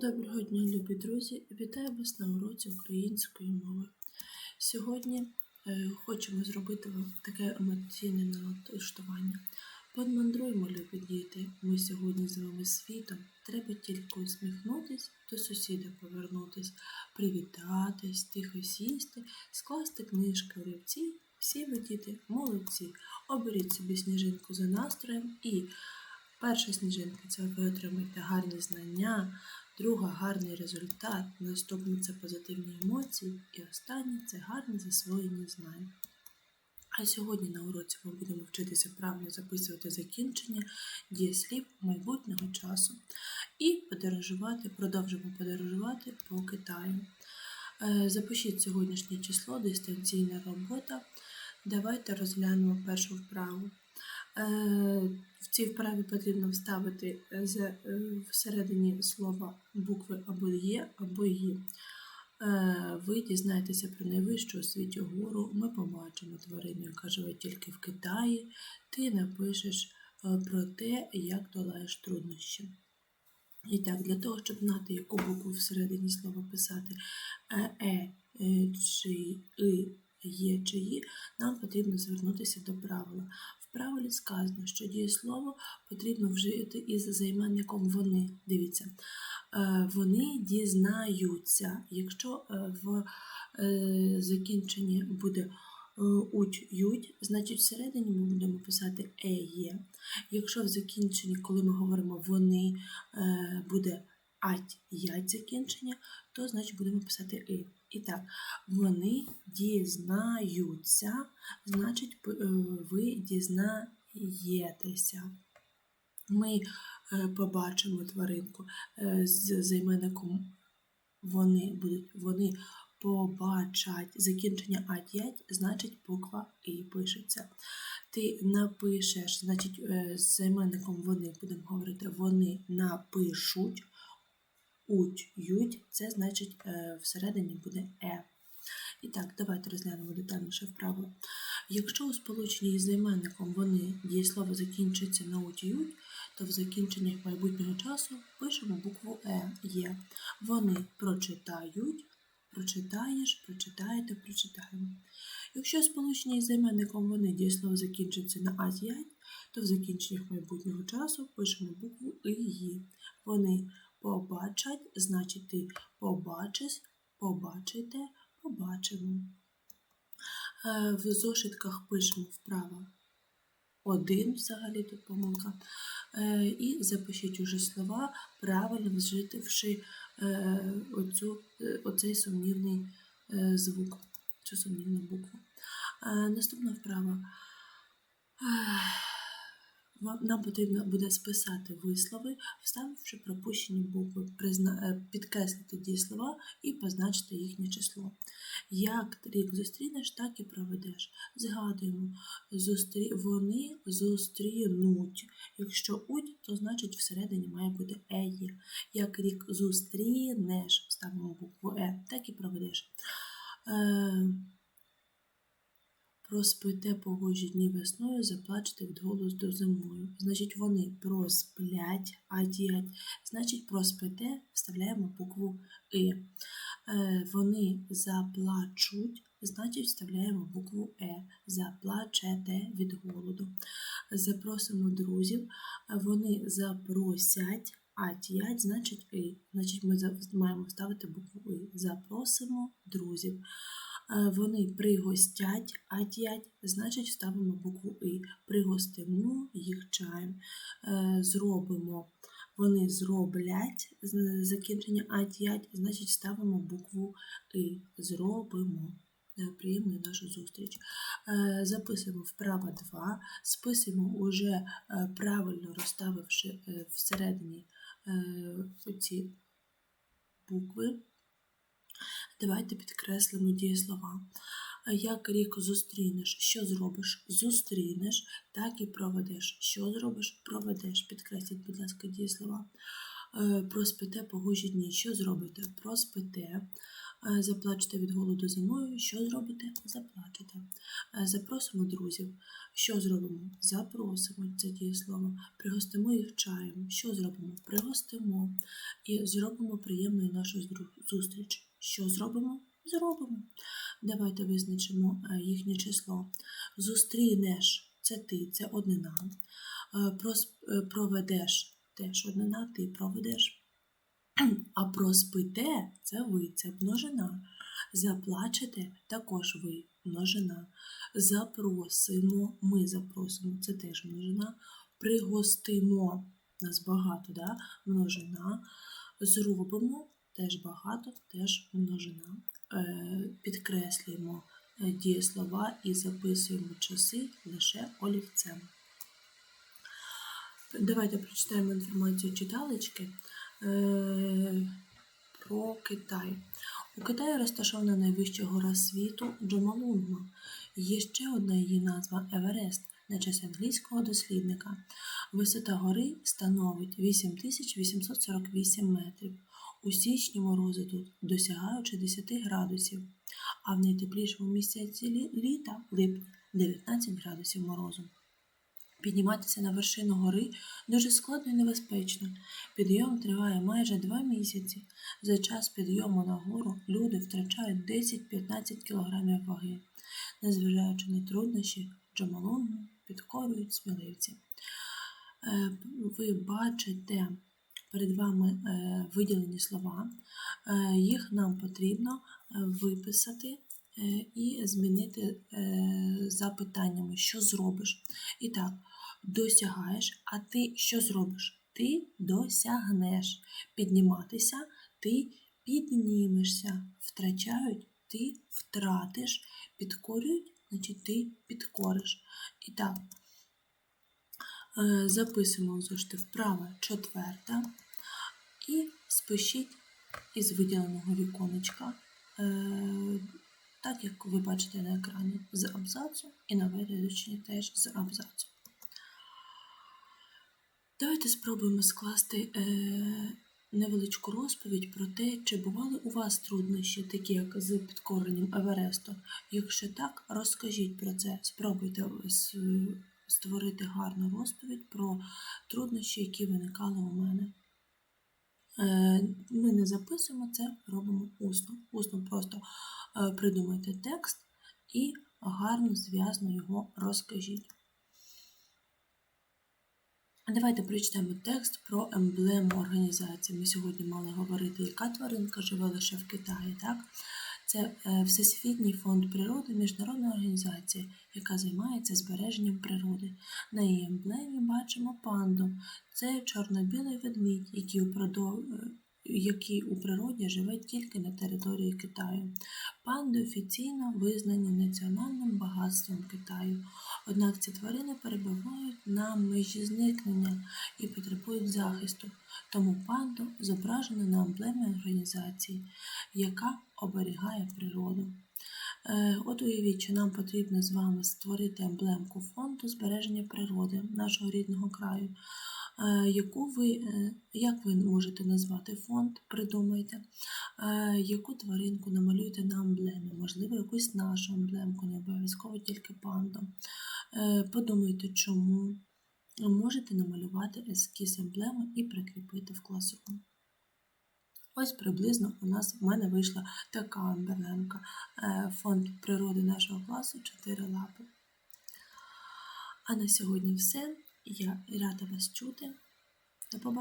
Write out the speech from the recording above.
Доброго дня, любі друзі! Вітаю вас на уроці української мови. Сьогодні е, хочемо зробити вам таке емоційне налаштування. Подмандруємо, любі діти. Ми сьогодні з вами світом. Треба тільки усміхнутись, до сусіда повернутись, привітатись, тихо сісти, скласти книжки олівці. Всі ви діти молодці. Оберіть собі сніжинку за настроєм і перша сніжинка це ви отримаєте гарні знання, друга гарний результат, наступне це позитивні емоції, і останнє це гарне засвоєння знань. А сьогодні на уроці ми будемо вчитися правильно записувати закінчення дієслів майбутнього часу і подорожувати, продовжимо подорожувати по Китаю. Е, Запишіть сьогоднішнє число, дистанційна робота. Давайте розглянемо першу вправу. Е, цій вправі потрібно вставити е, всередині слова букви або є, або «ї». Е, Ви дізнаєтеся про найвищу у світі гору. Ми побачимо тварину, яка живе тільки в Китаї. Ти напишеш е, про те, як долаєш труднощі. І так, для того, щоб знати, яку букву всередині слова писати е, е, е, чи и, є чи «ї», нам потрібно звернутися до правила. В правилі сказано, що дієслово потрібно вжити із займенником вони. Дивіться, е, вони дізнаються. Якщо е, в е, закінченні буде уть ють, значить всередині ми будемо писати е є. Якщо в закінченні, коли ми говоримо вони, буде ать ять закінчення, то значить будемо писати и. І так, вони дізнаються, значить е, ви дізнаєтеся. Ми е, побачимо тваринку е, з займенником вони будуть вони побачать закінчення ать-ять, значить буква і пишеться. Ти напишеш, значить, з займенником вони будемо говорити вони напишуть, уть, ють, це значить е, всередині буде е. І так, давайте розглянемо детальніше вправо. Якщо у сполученні із займенником вони дієслово закінчиться на ють, то в закінченнях майбутнього часу пишемо букву Е є. Вони прочитають, прочитаєш, прочитаєте, прочитаємо. Якщо сполучення із займенником вони дієслово закінчиться на азіять, то в закінченнях майбутнього часу пишемо букву І «ї». Вони побачать, значить ти побачиш, побачите, побачимо. Е, В зошитках пишемо вправо один, взагалі тут помилка. Е, І запишіть уже слова, правильно вжитивши е, оцю, оцей сумнівний звук, цю сумнівну букву. Наступна вправа. Нам потрібно буде списати вислови, вставивши пропущені букви, е, підкреслити дієслова і позначити їхнє число. Як рік зустрінеш, так і проведеш. Згадуємо, зустрі... вони зустрінуть. Якщо уть, то значить всередині має бути еє. Як рік зустрінеш, ставимо букву Е, так і проведеш. Е... Проспите погожі дні весною, заплачте вдголос до зимою. Значить, вони просплять, а діять. Значить, проспите вставляємо букву И. Е, вони заплачуть, значить, вставляємо букву Е. Заплачете від голоду. Запросимо друзів, вони запросять, а тіять, значить И. Значить, ми маємо вставити букву И. Запросимо друзів. Вони пригостять, а тіять, значить, вставимо букву И. Пригостимо їх чаєм. Е, Зробимо. Вони зроблять закінчення атять, значить ставимо букву И. Зробимо. Е, Приємної нашу зустріч. Е, Записуємо вправо 2, списуємо уже правильно розставивши всередині ці букви. Давайте підкреслимо дієслова. Як рік зустрінеш, що зробиш? Зустрінеш, так і проведеш. Що зробиш? Проведеш. Підкресліть, будь ласка, дієслова. Е, Проспите погожі дні. Що зробите? Проспите. Е, Заплачете від голоду зимою. Що зробите? Заплачете. Е, Запросимо друзів. Що зробимо? Запросимо це дієслово. Пригостимо їх чаєм. Що зробимо? Пригостимо і зробимо приємною нашу зустріч. Що зробимо? Зробимо. Давайте визначимо е, їхнє число. Зустрінеш це ти, це однина. Е, е, Проведеш теж однина, ти проведеш. А проспите це ви, це множина. Заплачете також ви, множина. Запросимо, ми запросимо, це теж множина. Пригостимо, нас багато, да? множина. Зробимо теж багато, теж множина. Е, підкреслюємо е, дієслова і записуємо часи лише олівцем. Давайте прочитаємо інформацію читалочки е, про Китай. У Китаї розташована найвища гора світу Джомолунгма. Є ще одна її назва Еверест на честь англійського дослідника. Висота гори становить 8848 метрів. У січні морози тут досягають 60 градусів, а в найтеплішому місяці лі- літа липні 19 градусів морозу. Підніматися на вершину гори дуже складно і небезпечно. Підйом триває майже два місяці. За час підйому на гору люди втрачають 10-15 кг ваги. Незважаючи на труднощі, Джамалунгу підкорюють сміливці. Е, Ви бачите перед вами е, виділені слова. Е, Їх нам потрібно е, виписати і змінити запитаннями, що зробиш. І так, досягаєш, а ти що зробиш? Ти досягнеш. Підніматися, ти піднімешся. Втрачають, ти втратиш. Підкорюють, значить ти підкориш. І так, записуємо в зошити вправа четверта і спишіть із виділеного віконечка, е, так як ви бачите на екрані, з абзацу і на вирішенні теж з абзацу. Давайте спробуємо скласти е, невеличку розповідь про те, чи бували у вас труднощі, такі як з підкоренням Евересту. Якщо так, розкажіть про це. Спробуйте створити гарну розповідь про труднощі, які виникали у мене. Е, Ми не записуємо це, робимо усно. Усно просто е, придумайте текст і гарно зв'язно його розкажіть. Давайте прочитаємо текст про емблему організації. Ми сьогодні мали говорити, яка тваринка живе лише в Китаї. Так? Це е, Всесвітній фонд природи, міжнародна організація, яка займається збереженням природи. На її емблемі бачимо панду. Це чорно-білий ведмідь, який е, який у природі живе тільки на території Китаю. Панди офіційно визнані національним багатством Китаю. Однак ці тварини перебувають на межі зникнення і потребують захисту. Тому панду зображено на емблемі організації, яка оберігає природу. Е, От уявіть, що нам потрібно з вами створити емблемку фонду збереження природи нашого рідного краю. Е, Яку ви, е, як ви можете назвати фонд, придумайте, Е, яку тваринку намалюєте на емблемі, можливо, якусь нашу емблемку, не обов'язково тільки панду. Подумайте, чому можете намалювати ескіз емблеми і прикріпити в класрум. Ось приблизно у нас в мене вийшла така емблемка. Е, Фонд природи нашого класу 4 лапи. А на сьогодні все. Я рада вас чути. До побачення.